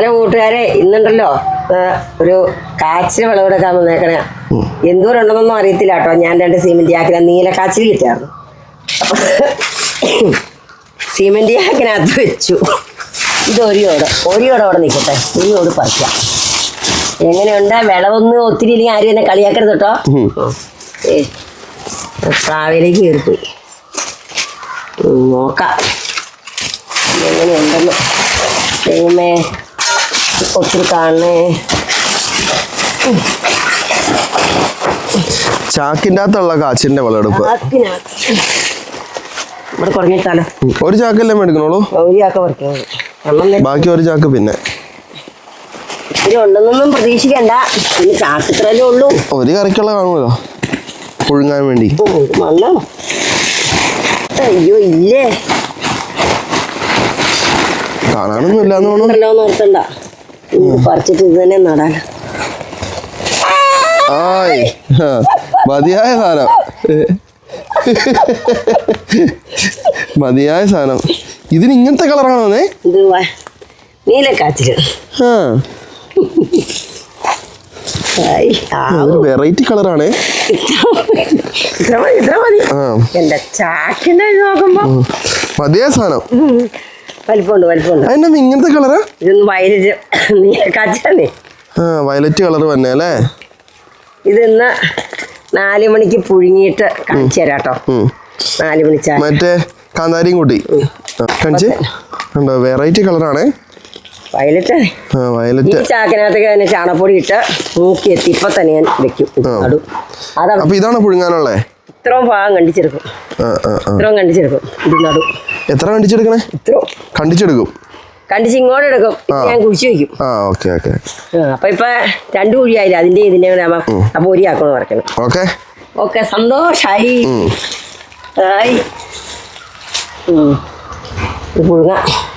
Hello കൂട്ടുകാരെ ഇന്നുണ്ടല്ലോ ഒരു കാച്ചിൽ വിളവെടുക്കാൻ വന്നേക്കണ. എന്തോരം ഉണ്ടെന്നൊന്നും അറിയത്തില്ല കേട്ടോ. ഞാൻ രണ്ട് സിമെന്റ് ആക്കിന നീല കാച്ചിൽ കിട്ടിയായിരുന്നു. സിമെന്റ് ആക്കിനകത്ത് വെച്ചു. ഇത് ഒരിയോട് ഒരിയോട് അവിടെ നിൽക്കട്ടെ. ഒരിയോട് പറിക്കാം. എങ്ങനെയുണ്ട്? വിളവൊന്നും ഒത്തിരി ഇല്ലെങ്കിൽ ആരും എന്നെ കളിയാക്കരുത് കേട്ടോ. ഏ പ്രാവിലേക്ക് കയറിപ്പോയി. നോക്കാം. എങ്ങനെയുണ്ടെന്ന്. ദൈവമേ ഒത്തിരി കാണണേ. ചാക്കിന്റെ അകത്തുള്ള കാച്ചിന്റെ വിളവെടുപ്പ് ചാക്കിനകത്ത്. ഇവിടെ കുറഞ്ഞിട്ടാലോ ഒരു ചാക്കല്ലേ പറിക്കുന്നത് കാരണം ബാക്കി ഒരു ചാക്ക് പിന്നെ. ഉണ്ടെന്നൊന്നും പ്രതീക്ഷിക്കണ്ട. പിന്നെ ചാക്കിത്രല്ലേ ഉള്ളൂ. ഒരു കറിക്കുള്ള കാണുമല്ലോ. പുഴുങ്ങാൻ വേണ്ടി. അയ്യോ ഇല്ലേ? കാണാനൊന്നും ഇല്ലാന്ന് തോന്നുന്നു പറിച്ചിട്ട് ഇത് തന്നെ നടാൻ ആയ്. മതിയായ സാധനം. മതിയായ സാധനം. ഇതിന് ഇങ്ങനത്തെ കളറാണോ ഇത് നീലക്കാച്ചിൽ ആ ഒരു വെറൈറ്റി കളറാണ് ഇത്ര മതി ആ. എന്റെ ചാക്കിന്റെ നോക്കുമ്പോ. മതിയായ സാധനം. വലിപ്പമുണ്ട് വലിപ്പമുണ്ട്. അതിന്റെ ഇങ്ങനത്തെ കളറാ? ഇതൊന്ന് വയലറ്റ് കച്ചേ ആ വയലറ്റ് കളർ തന്നെ അല്ലേ? ഇത് ഇന്ന് നാല് മണിക്ക് പുഴുങ്ങിയിട്ട് കാണിച്ചു തരാം കേട്ടോ നാല് മണി മറ്റേ കാന്താരിയും കൂട്ടി. കാണിച്ച്? കണ്ടോ വെറൈറ്റി കളറാണേ. വയലറ്റ്. വയലറ്റ്. ചാക്കിനകത്തേക്ക് തന്നെ ചാണപ്പൊടി ഇട്ട് മൂക്കി എത്തി ഇപ്പൊ തന്നെ ഞാൻ വെക്കും അപ്പൊ ഇതാണ് പുഴുങ്ങാനുള്ളേ? ഇത്രയും ഭാഗം കണ്ടിച്ചെടുക്കും. ഇത്രയും കണ്ടിച്ചെടുക്കും. ഇത് നടും. എത്ര കണ്ടിച്ചെടുക്കണേ? കണ്ടിച്ചെടുക്കും. കണ്ടിച്ച് ഇങ്ങോട്ട് എടുക്കും. ഞാൻ കുഴിച്ചു വെക്കും ആ ഓക്കെ ഓക്കെ. അപ്പൊ ഇപ്പൊ രണ്ടു കുഴിയായില്ല? അതിന്റെ ഇതിന്റെ കൂടെ ആവുമ്പോ അപ്പൊ ഒരു ആക്കണം പറക്കണം. ഓക്കെ. ഓക്കെ സന്തോഷായി. ആയി. പുഴുങ്ങാം.